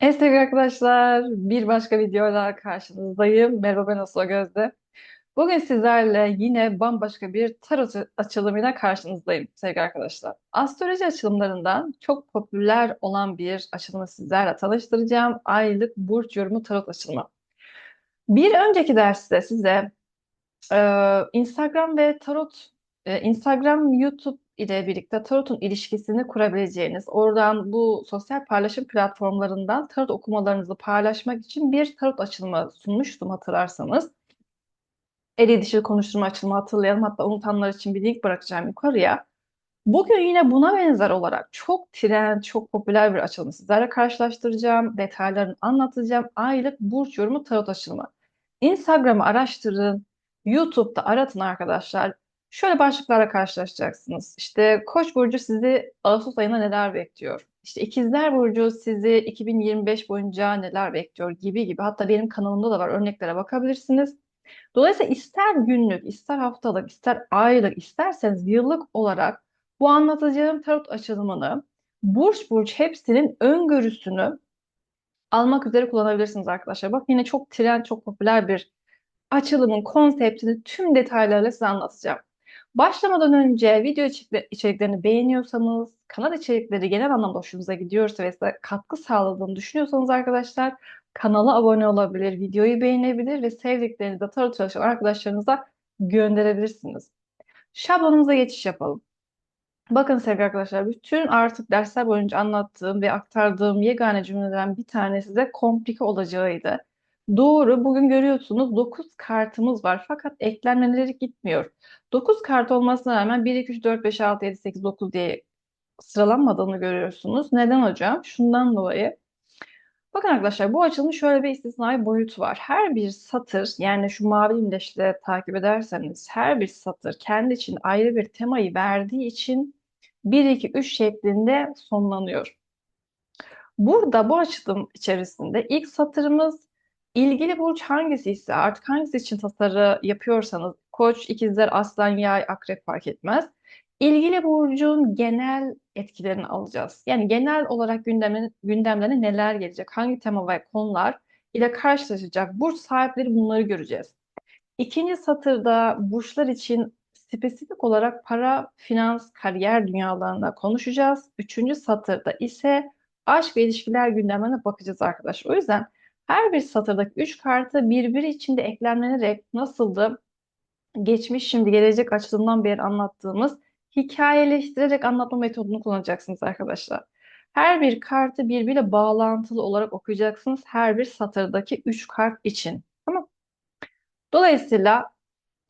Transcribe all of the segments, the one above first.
Evet sevgili arkadaşlar, bir başka videoyla karşınızdayım. Merhaba ben Aslı Gözde. Bugün sizlerle yine bambaşka bir tarot açılımıyla karşınızdayım sevgili arkadaşlar. Astroloji açılımlarından çok popüler olan bir açılımı sizlerle tanıştıracağım. Aylık burç yorumu tarot açılımı. Bir önceki derste size ee, Instagram ve tarot, e, Instagram, YouTube ile birlikte tarotun ilişkisini kurabileceğiniz, oradan bu sosyal paylaşım platformlarından tarot okumalarınızı paylaşmak için bir tarot açılımı sunmuştum hatırlarsanız. Eli dişi konuşturma açılımı hatırlayalım. Hatta unutanlar için bir link bırakacağım yukarıya. Bugün yine buna benzer olarak çok trend, çok popüler bir açılımı sizlerle karşılaştıracağım. Detaylarını anlatacağım. Aylık burç yorumu tarot açılımı. Instagram'ı araştırın, YouTube'da aratın arkadaşlar. Şöyle başlıklarla karşılaşacaksınız. İşte Koç burcu sizi Ağustos ayında neler bekliyor? İşte İkizler burcu sizi 2025 boyunca neler bekliyor gibi gibi. Hatta benim kanalımda da var. Örneklere bakabilirsiniz. Dolayısıyla ister günlük, ister haftalık, ister aylık, isterseniz yıllık olarak bu anlatacağım tarot açılımını burç burç hepsinin öngörüsünü almak üzere kullanabilirsiniz arkadaşlar. Bak yine çok trend, çok popüler bir açılımın konseptini tüm detaylarıyla size anlatacağım. Başlamadan önce video içeriklerini beğeniyorsanız, kanal içerikleri genel anlamda hoşunuza gidiyorsa ve size katkı sağladığını düşünüyorsanız arkadaşlar kanala abone olabilir, videoyu beğenebilir ve sevdiklerinize tarot çalışan arkadaşlarınıza gönderebilirsiniz. Şablonumuza geçiş yapalım. Bakın sevgili arkadaşlar, bütün artık dersler boyunca anlattığım ve aktardığım yegane cümleden bir tanesi de komplike olacağıydı. Doğru, bugün görüyorsunuz 9 kartımız var fakat eklenmeleri gitmiyor. 9 kart olmasına rağmen 1, 2, 3, 4, 5, 6, 7, 8, 9 diye sıralanmadığını görüyorsunuz. Neden hocam? Şundan dolayı. Bakın arkadaşlar bu açılımın şöyle bir istisnai boyut var. Her bir satır yani şu mavi imleçle takip ederseniz her bir satır kendi için ayrı bir temayı verdiği için 1, 2, 3 şeklinde sonlanıyor. Burada bu açılım içerisinde ilk satırımız ilgili burç hangisi ise artık hangisi için tasarı yapıyorsanız koç, ikizler, aslan, yay, akrep fark etmez. İlgili burcun genel etkilerini alacağız. Yani genel olarak gündemine, gündemlerine neler gelecek, hangi tema ve konular ile karşılaşacak burç sahipleri bunları göreceğiz. İkinci satırda burçlar için spesifik olarak para, finans, kariyer dünyalarında konuşacağız. Üçüncü satırda ise aşk ve ilişkiler gündemine bakacağız arkadaşlar. O yüzden her bir satırdaki üç kartı birbiri içinde eklemlenerek nasıldı geçmiş, şimdi, gelecek açılımdan beri anlattığımız hikayeleştirerek anlatma metodunu kullanacaksınız arkadaşlar. Her bir kartı birbiriyle bağlantılı olarak okuyacaksınız her bir satırdaki üç kart için. Tamam. Dolayısıyla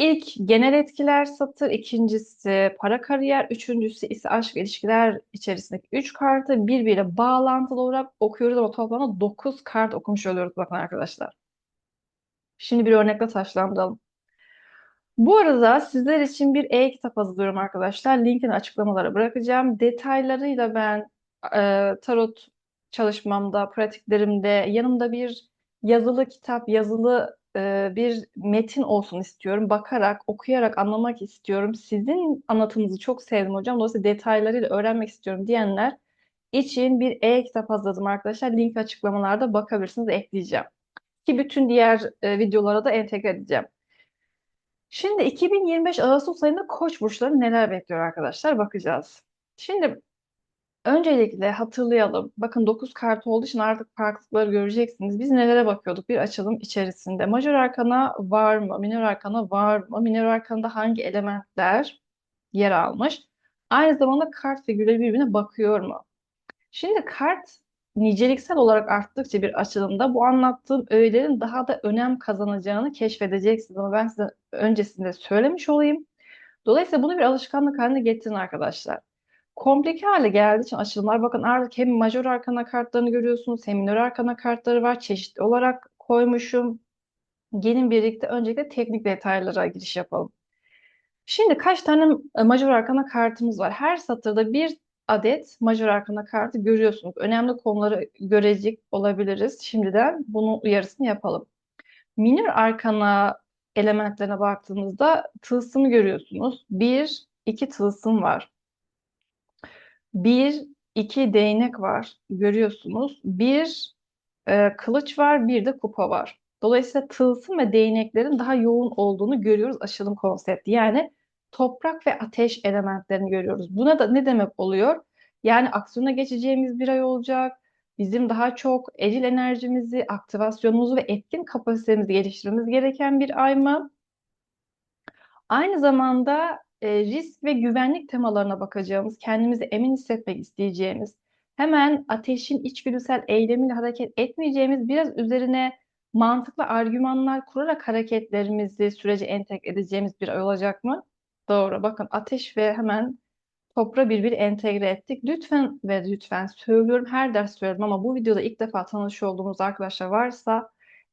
ilk genel etkiler satır, ikincisi para kariyer, üçüncüsü ise aşk ilişkiler içerisindeki üç kartı birbiriyle bağlantılı olarak okuyoruz ama toplamda dokuz kart okumuş oluyoruz bakın arkadaşlar. Şimdi bir örnekle taşlandıralım. Bu arada sizler için bir e-kitap hazırlıyorum arkadaşlar. Linkini açıklamalara bırakacağım. Detaylarıyla ben e, tarot çalışmamda, pratiklerimde yanımda bir yazılı kitap, yazılı e, bir metin olsun istiyorum. Bakarak, okuyarak anlamak istiyorum. Sizin anlatımınızı çok sevdim hocam. Dolayısıyla detaylarıyla öğrenmek istiyorum diyenler için bir e-kitap hazırladım arkadaşlar. Link açıklamalarda bakabilirsiniz, ekleyeceğim. Ki bütün diğer e, videolara da entegre edeceğim. Şimdi 2025 Ağustos ayında Koç burçları neler bekliyor arkadaşlar bakacağız. Şimdi öncelikle hatırlayalım. Bakın 9 kart olduğu için artık farklılıkları göreceksiniz. Biz nelere bakıyorduk bir açılım içerisinde? Majör arkana var mı? Minor arkana var mı? Minor arkanda hangi elementler yer almış? Aynı zamanda kart figürleri birbirine bakıyor mu? Şimdi kart niceliksel olarak arttıkça bir açılımda bu anlattığım öğelerin daha da önem kazanacağını keşfedeceksiniz. Ama ben size öncesinde söylemiş olayım. Dolayısıyla bunu bir alışkanlık haline getirin arkadaşlar. Komplike hale geldiği için açılımlar bakın artık hem majör arkana kartlarını görüyorsunuz hem minor arkana kartları var. Çeşitli olarak koymuşum. Gelin birlikte öncelikle teknik detaylara giriş yapalım. Şimdi kaç tane majör arkana kartımız var? Her satırda bir adet majör arkana kartı görüyorsunuz. Önemli konuları görecek olabiliriz. Şimdiden bunun uyarısını yapalım. Minor arkana elementlerine baktığımızda tılsımı görüyorsunuz. Bir, iki tılsım var. Bir, iki değnek var. Görüyorsunuz. Bir, e, kılıç var, bir de kupa var. Dolayısıyla tılsım ve değneklerin daha yoğun olduğunu görüyoruz açılım konsepti. Yani toprak ve ateş elementlerini görüyoruz. Buna da ne demek oluyor? Yani aksiyona geçeceğimiz bir ay olacak. Bizim daha çok eril enerjimizi, aktivasyonumuzu ve etkin kapasitemizi geliştirmemiz gereken bir ay mı? Aynı zamanda e, risk ve güvenlik temalarına bakacağımız, kendimizi emin hissetmek isteyeceğimiz, hemen ateşin içgüdüsel eylemiyle hareket etmeyeceğimiz, biraz üzerine mantıklı argümanlar kurarak hareketlerimizi sürece entegre edeceğimiz bir ay olacak mı? Doğru. Bakın ateş ve hemen toprağı birbiri entegre ettik. Lütfen ve lütfen söylüyorum, her ders söylüyorum ama bu videoda ilk defa tanışıyor olduğumuz arkadaşlar varsa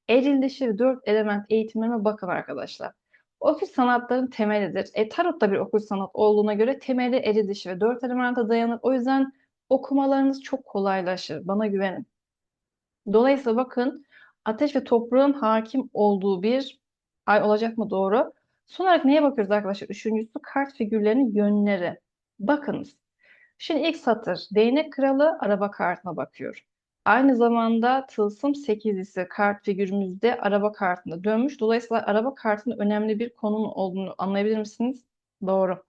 eril dişi ve dört element eğitimlerime bakın arkadaşlar. Okült sanatların temelidir. E, tarot da bir okült sanat olduğuna göre temeli eri dişi ve dört elemente dayanır. O yüzden okumalarınız çok kolaylaşır. Bana güvenin. Dolayısıyla bakın ateş ve toprağın hakim olduğu bir ay olacak mı doğru? Son olarak neye bakıyoruz arkadaşlar? Üçüncüsü kart figürlerinin yönleri. Bakınız. Şimdi ilk satır değnek kralı araba kartına bakıyor. Aynı zamanda tılsım sekizlisi kart figürümüzde araba kartında dönmüş. Dolayısıyla araba kartının önemli bir konum olduğunu anlayabilir misiniz? Doğru.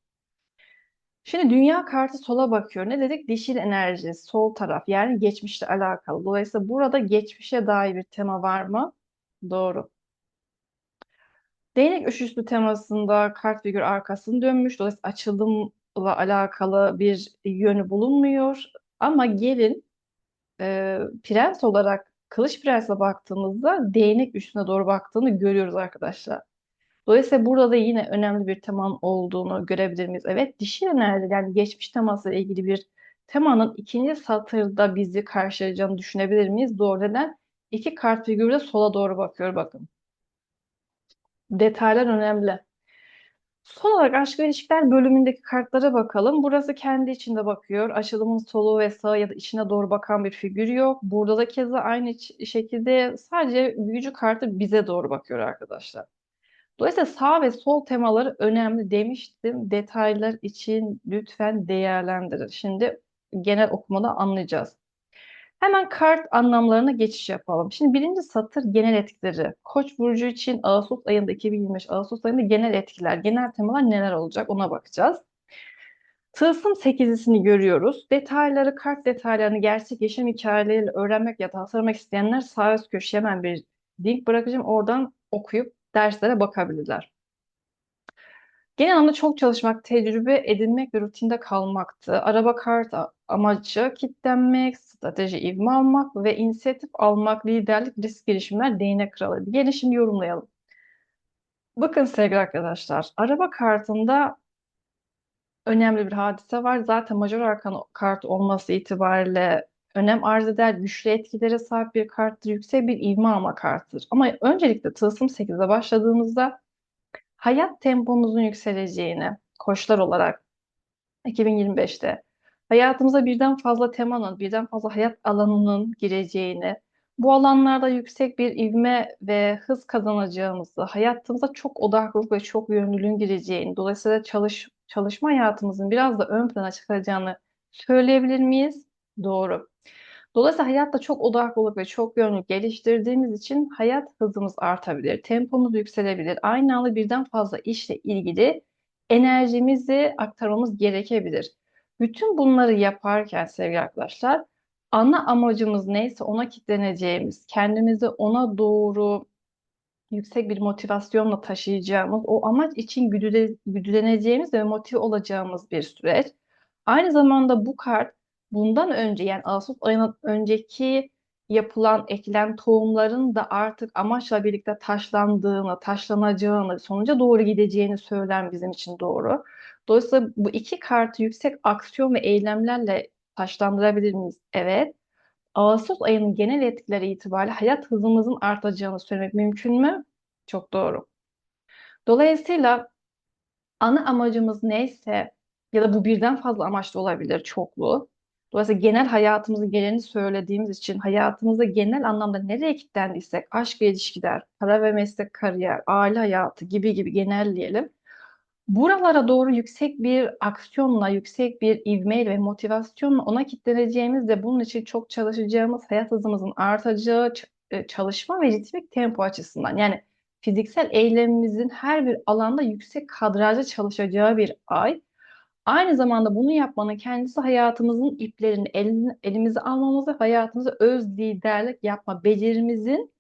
Şimdi dünya kartı sola bakıyor. Ne dedik? Dişil enerji, sol taraf yani geçmişle alakalı. Dolayısıyla burada geçmişe dair bir tema var mı? Doğru. Değnek üçlüsü temasında kart figür arkasını dönmüş. Dolayısıyla açılımla alakalı bir yönü bulunmuyor. Ama gelin e, prens olarak Kılıç Prens'e baktığımızda değnek üstüne doğru baktığını görüyoruz arkadaşlar. Dolayısıyla burada da yine önemli bir temanın olduğunu görebilir miyiz? Evet, dişil enerji yani geçmiş temasıyla ilgili bir temanın ikinci satırda bizi karşılayacağını düşünebilir miyiz? Doğru neden? İki kart figürü de sola doğru bakıyor bakın. Detaylar önemli. Son olarak aşk ve ilişkiler bölümündeki kartlara bakalım. Burası kendi içinde bakıyor. Açılımın solu ve sağı ya da içine doğru bakan bir figür yok. Burada da keza aynı şekilde sadece büyücü kartı bize doğru bakıyor arkadaşlar. Dolayısıyla sağ ve sol temaları önemli demiştim. Detaylar için lütfen değerlendirin. Şimdi genel okumada anlayacağız. Hemen kart anlamlarına geçiş yapalım. Şimdi birinci satır genel etkileri. Koç burcu için Ağustos ayında 2025 Ağustos ayında genel etkiler, genel temalar neler olacak ona bakacağız. Tılsım sekizisini görüyoruz. Detayları, kart detaylarını gerçek yaşam hikayeleriyle öğrenmek ya da tasarlamak isteyenler sağ üst köşeye hemen bir link bırakacağım. Oradan okuyup derslere bakabilirler. Genel anlamda çok çalışmak, tecrübe edinmek ve rutinde kalmaktı. Araba kart amacı kitlenmek, strateji ivme almak ve inisiyatif almak, liderlik, risk girişimler değnek kralı. Gelin şimdi yorumlayalım. Bakın sevgili arkadaşlar, araba kartında önemli bir hadise var. Zaten majör arkan kart olması itibariyle önem arz eder, güçlü etkilere sahip bir karttır, yüksek bir ivme alma kartıdır. Ama öncelikle tılsım 8'e başladığımızda hayat tempomuzun yükseleceğini koçlar olarak 2025'te hayatımıza birden fazla temanın, birden fazla hayat alanının gireceğini, bu alanlarda yüksek bir ivme ve hız kazanacağımızı, hayatımıza çok odaklılık ve çok yönlülüğün gireceğini, dolayısıyla çalış, çalışma hayatımızın biraz da ön plana çıkacağını söyleyebilir miyiz? Doğru. Dolayısıyla hayatta çok odaklılık ve çok yönlülük geliştirdiğimiz için hayat hızımız artabilir, tempomuz yükselebilir. Aynı anda birden fazla işle ilgili enerjimizi aktarmamız gerekebilir. Bütün bunları yaparken sevgili arkadaşlar, ana amacımız neyse ona kitleneceğimiz, kendimizi ona doğru yüksek bir motivasyonla taşıyacağımız, o amaç için güdüle, güdüleneceğimiz ve motive olacağımız bir süreç. Aynı zamanda bu kart bundan önce yani Ağustos ayının önceki yapılan ekilen tohumların da artık amaçla birlikte taşlandığını, taşlanacağını, sonuca doğru gideceğini söylen bizim için doğru. Dolayısıyla bu iki kartı yüksek aksiyon ve eylemlerle taşlandırabilir miyiz? Evet. Ağustos ayının genel etkileri itibariyle hayat hızımızın artacağını söylemek mümkün mü? Çok doğru. Dolayısıyla ana amacımız neyse ya da bu birden fazla amaçlı olabilir çoklu. Dolayısıyla genel hayatımızın geleni söylediğimiz için hayatımızda genel anlamda nereye kilitlendiysek aşk ve ilişkiler, para ve meslek kariyer, aile hayatı gibi gibi genelleyelim. Buralara doğru yüksek bir aksiyonla, yüksek bir ivmeyle ve motivasyonla ona kitleneceğimiz de bunun için çok çalışacağımız, hayat hızımızın artacağı e, çalışma ve ritmik tempo açısından. Yani fiziksel eylemimizin her bir alanda yüksek kadrajda çalışacağı bir ay. Aynı zamanda bunu yapmanın kendisi hayatımızın iplerini elini, elimize almamızı, hayatımıza öz liderlik yapma becerimizin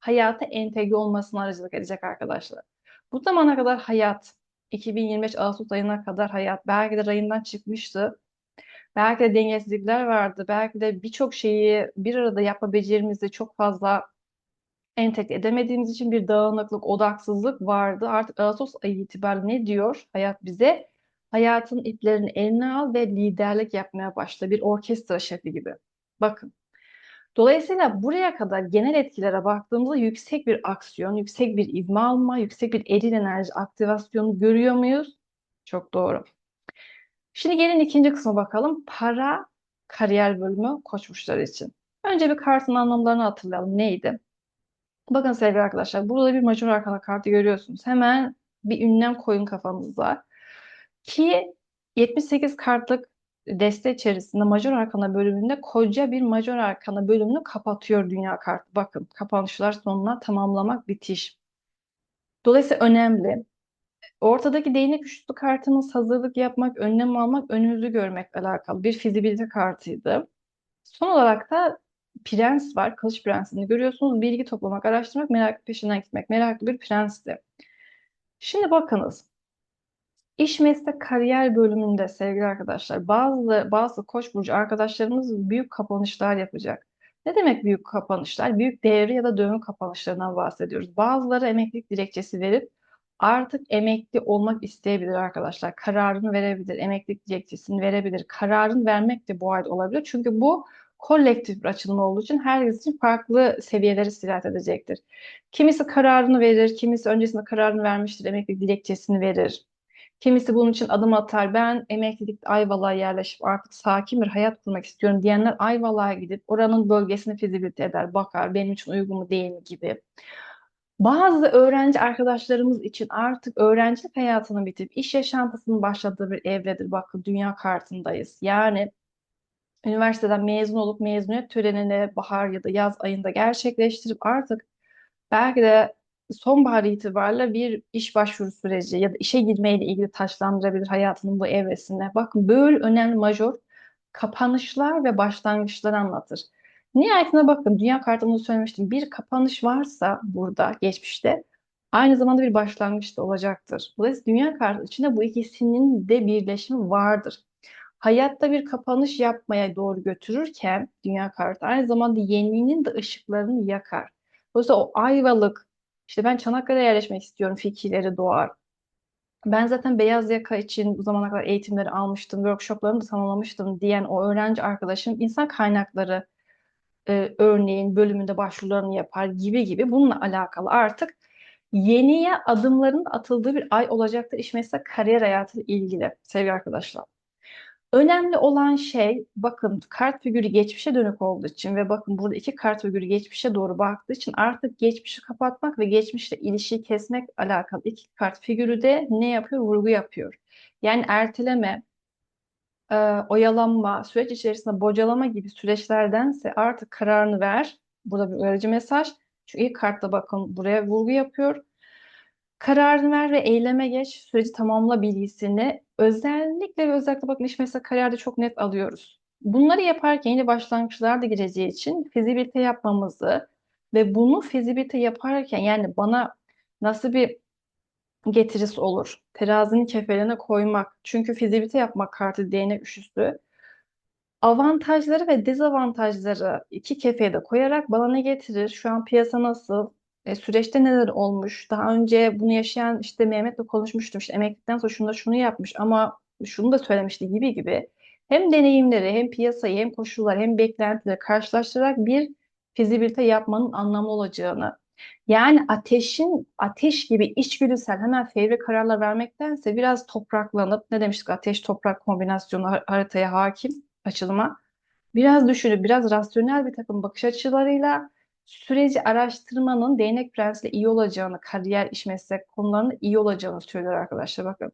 hayata entegre olmasına aracılık edecek arkadaşlar. Bu zamana kadar hayat, 2025 Ağustos ayına kadar hayat belki de rayından çıkmıştı. Belki de dengesizlikler vardı. Belki de birçok şeyi bir arada yapma becerimizde çok fazla entegre edemediğimiz için bir dağınıklık, odaksızlık vardı. Artık Ağustos ayı itibariyle ne diyor hayat bize? Hayatın iplerini eline al ve liderlik yapmaya başla. Bir orkestra şefi gibi. Bakın. Dolayısıyla buraya kadar genel etkilere baktığımızda yüksek bir aksiyon, yüksek bir ivme alma, yüksek bir eril enerji aktivasyonu görüyor muyuz? Çok doğru. Şimdi gelin ikinci kısma bakalım. Para, kariyer bölümü koç için. Önce bir kartın anlamlarını hatırlayalım. Neydi? Bakın sevgili arkadaşlar, burada bir majör arkana kartı görüyorsunuz. Hemen bir ünlem koyun kafanızda. Ki 78 kartlık deste içerisinde majör arkana bölümünde koca bir majör arkana bölümünü kapatıyor dünya kartı. Bakın kapanışlar sonuna tamamlamak bitiş. Dolayısıyla önemli. Ortadaki değnek üçlü kartımız hazırlık yapmak, önlem almak, önümüzü görmek alakalı bir fizibilite kartıydı. Son olarak da prens var. Kılıç prensini görüyorsunuz. Bilgi toplamak, araştırmak, merak peşinden gitmek. Meraklı bir prensti. Şimdi bakınız. İş meslek kariyer bölümünde sevgili arkadaşlar bazı bazı koç burcu arkadaşlarımız büyük kapanışlar yapacak. Ne demek büyük kapanışlar? Büyük devre ya da dövme kapanışlarından bahsediyoruz. Bazıları emeklilik dilekçesi verip artık emekli olmak isteyebilir arkadaşlar. Kararını verebilir, emeklilik dilekçesini verebilir. Kararını vermek de bu ayda olabilir. Çünkü bu kolektif bir açılım olduğu için herkes için farklı seviyeleri sirayet edecektir. Kimisi kararını verir, kimisi öncesinde kararını vermiştir, emeklilik dilekçesini verir. Kimisi bunun için adım atar. Ben emeklilik Ayvalık'a yerleşip artık sakin bir hayat kurmak istiyorum diyenler Ayvalık'a gidip oranın bölgesini fizibilite eder, bakar. Benim için uygun mu değil mi gibi. Bazı öğrenci arkadaşlarımız için artık öğrencilik hayatının bitip iş yaşantısının başladığı bir evredir. Bakın dünya kartındayız. Yani üniversiteden mezun olup mezuniyet törenini bahar ya da yaz ayında gerçekleştirip artık belki de sonbahar itibariyle bir iş başvuru süreci ya da işe girmeyle ilgili taşlandırabilir hayatının bu evresinde. Bakın böyle önemli majör kapanışlar ve başlangıçlar anlatır. Nihayetine bakın dünya kartımda söylemiştim. Bir kapanış varsa burada geçmişte aynı zamanda bir başlangıç da olacaktır. Dolayısıyla dünya kartı içinde bu ikisinin de birleşimi vardır. Hayatta bir kapanış yapmaya doğru götürürken dünya kartı aynı zamanda yeniliğinin de ışıklarını yakar. Dolayısıyla o ayvalık, işte ben Çanakkale'ye yerleşmek istiyorum fikirleri doğar. Ben zaten beyaz yaka için bu zamana kadar eğitimleri almıştım, workshoplarımı da tamamlamıştım diyen o öğrenci arkadaşım insan kaynakları e, örneğin bölümünde başvurularını yapar gibi gibi bununla alakalı artık yeniye adımların atıldığı bir ay olacaktır iş meslek kariyer hayatı ilgili sevgili arkadaşlar. Önemli olan şey bakın kart figürü geçmişe dönük olduğu için ve bakın burada iki kart figürü geçmişe doğru baktığı için artık geçmişi kapatmak ve geçmişle ilişkiyi kesmek alakalı iki kart figürü de ne yapıyor? Vurgu yapıyor. Yani erteleme, e, oyalanma, süreç içerisinde bocalama gibi süreçlerdense artık kararını ver. Burada bir uyarıcı mesaj. Çünkü ilk kartta bakın buraya vurgu yapıyor. Kararını ver ve eyleme geç, süreci tamamla bilgisini özellikle ve özellikle bakın iş mesela kariyerde çok net alıyoruz. Bunları yaparken yeni başlangıçlar da gireceği için fizibilite yapmamızı ve bunu fizibilite yaparken yani bana nasıl bir getirisi olur? Terazinin kefeline koymak. Çünkü fizibilite yapmak kartı değnek üçlüsü. Avantajları ve dezavantajları iki kefeye de koyarak bana ne getirir? Şu an piyasa nasıl? E, süreçte neler olmuş? Daha önce bunu yaşayan işte Mehmet'le konuşmuştum. İşte emeklilikten sonra şunu da şunu yapmış ama şunu da söylemişti gibi gibi. Hem deneyimleri hem piyasayı hem koşullar hem beklentileri karşılaştırarak bir fizibilite yapmanın anlamı olacağını. Yani ateşin ateş gibi içgüdüsel hemen fevri kararlar vermektense biraz topraklanıp ne demiştik ateş toprak kombinasyonu haritaya hakim açılıma biraz düşünüp biraz rasyonel bir takım bakış açılarıyla süreci araştırmanın değnek prensiyle iyi olacağını, kariyer, iş meslek konularında iyi olacağını söylüyor arkadaşlar. Bakın.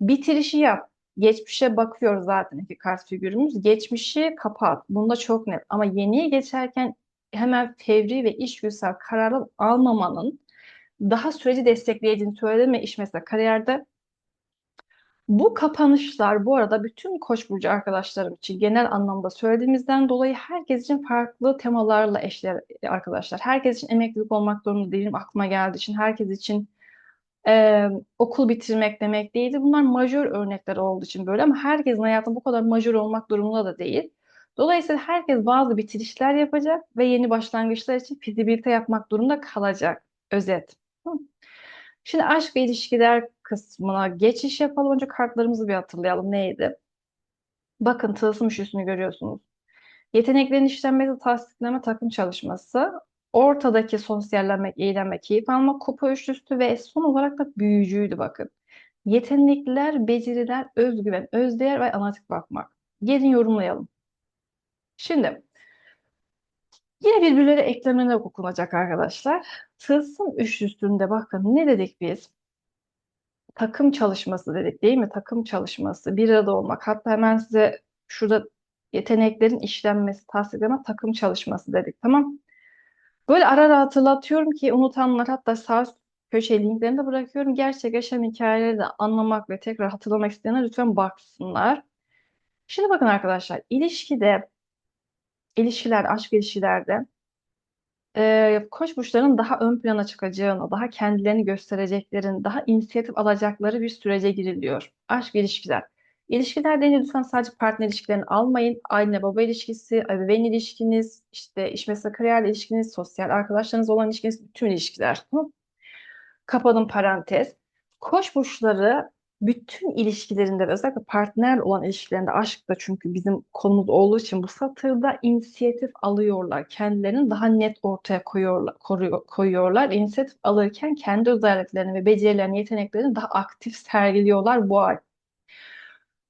Bitirişi yap. Geçmişe bakıyoruz zaten iki kart figürümüz. Geçmişi kapat. Bunda çok net. Ama yeniye geçerken hemen fevri ve işgüzar kararlar almamanın daha süreci destekleyeceğini söyledim ve iş meslek kariyerde. Bu kapanışlar bu arada bütün Koç burcu arkadaşlarım için genel anlamda söylediğimizden dolayı herkes için farklı temalarla eşler arkadaşlar. Herkes için emeklilik olmak zorunda değilim aklıma geldiği için. Herkes için e, okul bitirmek demek değildi. Bunlar majör örnekler olduğu için böyle ama herkesin hayatında bu kadar majör olmak durumunda da değil. Dolayısıyla herkes bazı bitirişler yapacak ve yeni başlangıçlar için fizibilite yapmak durumunda kalacak. Özet. Şimdi aşk ve ilişkiler kısmına geçiş yapalım. Önce kartlarımızı bir hatırlayalım. Neydi? Bakın tılsım üçlüsünü görüyorsunuz. Yeteneklerin işlenmesi, tasdikleme, takım çalışması. Ortadaki sosyallenmek, eğlenmek, keyif almak, kupa üçlüsü ve son olarak da büyücüydü bakın. Yetenekler, beceriler, özgüven, özdeğer ve analitik bakmak. Gelin yorumlayalım. Şimdi yine birbirleri eklemlerine okunacak arkadaşlar. Tılsım üçlüsünde bakın ne dedik biz? Takım çalışması dedik değil mi? Takım çalışması, bir arada olmak. Hatta hemen size şurada yeteneklerin işlenmesi, tasdikleme, takım çalışması dedik. Tamam. Böyle ara ara hatırlatıyorum ki unutanlar hatta sağ köşe linklerini de bırakıyorum. Gerçek yaşam hikayeleri de anlamak ve tekrar hatırlamak isteyenler lütfen baksınlar. Şimdi bakın arkadaşlar ilişkide, ilişkiler, aşk ilişkilerde e, koç burçlarının daha ön plana çıkacağını, daha kendilerini göstereceklerin, daha inisiyatif alacakları bir sürece giriliyor. Aşk ilişkiler. İlişkiler deyince lütfen sadece partner ilişkilerini almayın. Anne baba ilişkisi, ebeveyn ilişkiniz, işte iş meslek kariyer ilişkiniz, sosyal arkadaşlarınız olan ilişkiniz, bütün ilişkiler. Tamam? Kapadım parantez. Koç burçları bütün ilişkilerinde özellikle partner olan ilişkilerinde aşkta çünkü bizim konumuz olduğu için bu satırda inisiyatif alıyorlar. Kendilerini daha net ortaya koyuyorlar, koruyor, koyuyorlar. İnisiyatif alırken kendi özelliklerini ve becerilerini, yeteneklerini daha aktif sergiliyorlar bu ay.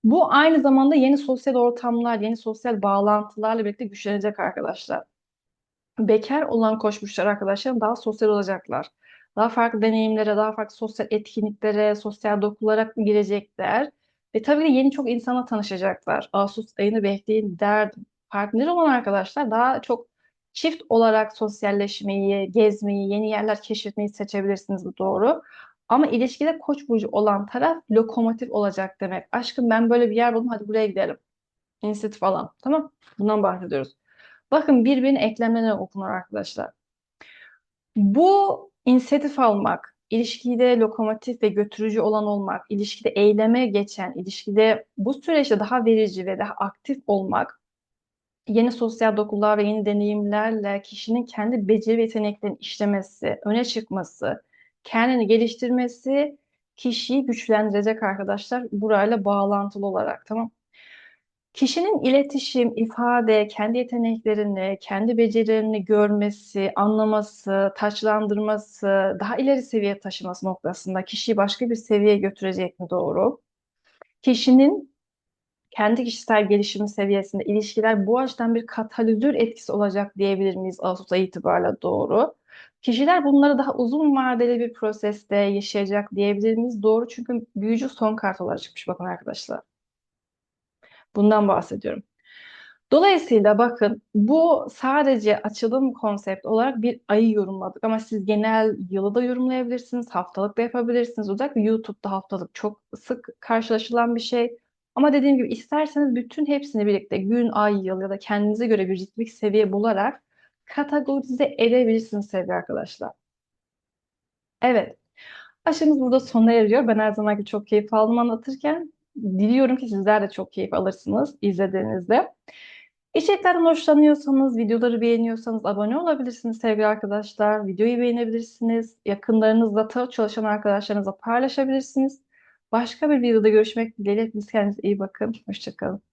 Bu aynı zamanda yeni sosyal ortamlar, yeni sosyal bağlantılarla birlikte güçlenecek arkadaşlar. Bekar olan koçmuşlar arkadaşlarım daha sosyal olacaklar. Daha farklı deneyimlere, daha farklı sosyal etkinliklere, sosyal dokulara girecekler. Ve tabii yeni çok insana tanışacaklar. Ağustos ayını bekleyin derdim. Partner olan arkadaşlar daha çok çift olarak sosyalleşmeyi, gezmeyi, yeni yerler keşfetmeyi seçebilirsiniz bu doğru. Ama ilişkide koç burcu olan taraf lokomotif olacak demek. Aşkım ben böyle bir yer buldum hadi buraya gidelim. İnisiyatif alan. Tamam. Bundan bahsediyoruz. Bakın birbirine eklemlerine okunur arkadaşlar. Bu inisiyatif almak, ilişkide lokomotif ve götürücü olan olmak, ilişkide eyleme geçen, ilişkide bu süreçte daha verici ve daha aktif olmak, yeni sosyal dokular ve yeni deneyimlerle kişinin kendi beceri ve yeteneklerini işlemesi, öne çıkması, kendini geliştirmesi kişiyi güçlendirecek arkadaşlar burayla bağlantılı olarak tamam. Kişinin iletişim, ifade, kendi yeteneklerini, kendi becerilerini görmesi, anlaması, taçlandırması, daha ileri seviye taşıması noktasında kişiyi başka bir seviyeye götürecek mi doğru? Kişinin kendi kişisel gelişimi seviyesinde ilişkiler bu açıdan bir katalizör etkisi olacak diyebilir miyiz Ağustos ayı itibariyle doğru? Kişiler bunları daha uzun vadeli bir proseste yaşayacak diyebilir miyiz? Doğru çünkü büyücü son kart olarak çıkmış bakın arkadaşlar. Bundan bahsediyorum. Dolayısıyla bakın bu sadece açılım konsept olarak bir ayı yorumladık ama siz genel yılı da yorumlayabilirsiniz, haftalık da yapabilirsiniz. Özellikle YouTube'da haftalık çok sık karşılaşılan bir şey. Ama dediğim gibi isterseniz bütün hepsini birlikte gün, ay, yıl ya da kendinize göre bir ritmik seviye bularak kategorize edebilirsiniz sevgili arkadaşlar. Evet. Aşımız burada sona eriyor. Ben her zamanki çok keyif aldım anlatırken. Diliyorum ki sizler de çok keyif alırsınız izlediğinizde. İçeriklerden hoşlanıyorsanız, videoları beğeniyorsanız abone olabilirsiniz sevgili arkadaşlar. Videoyu beğenebilirsiniz. Yakınlarınızla, çalışan arkadaşlarınızla paylaşabilirsiniz. Başka bir videoda görüşmek dileğiyle. Biz kendinize iyi bakın. Hoşçakalın.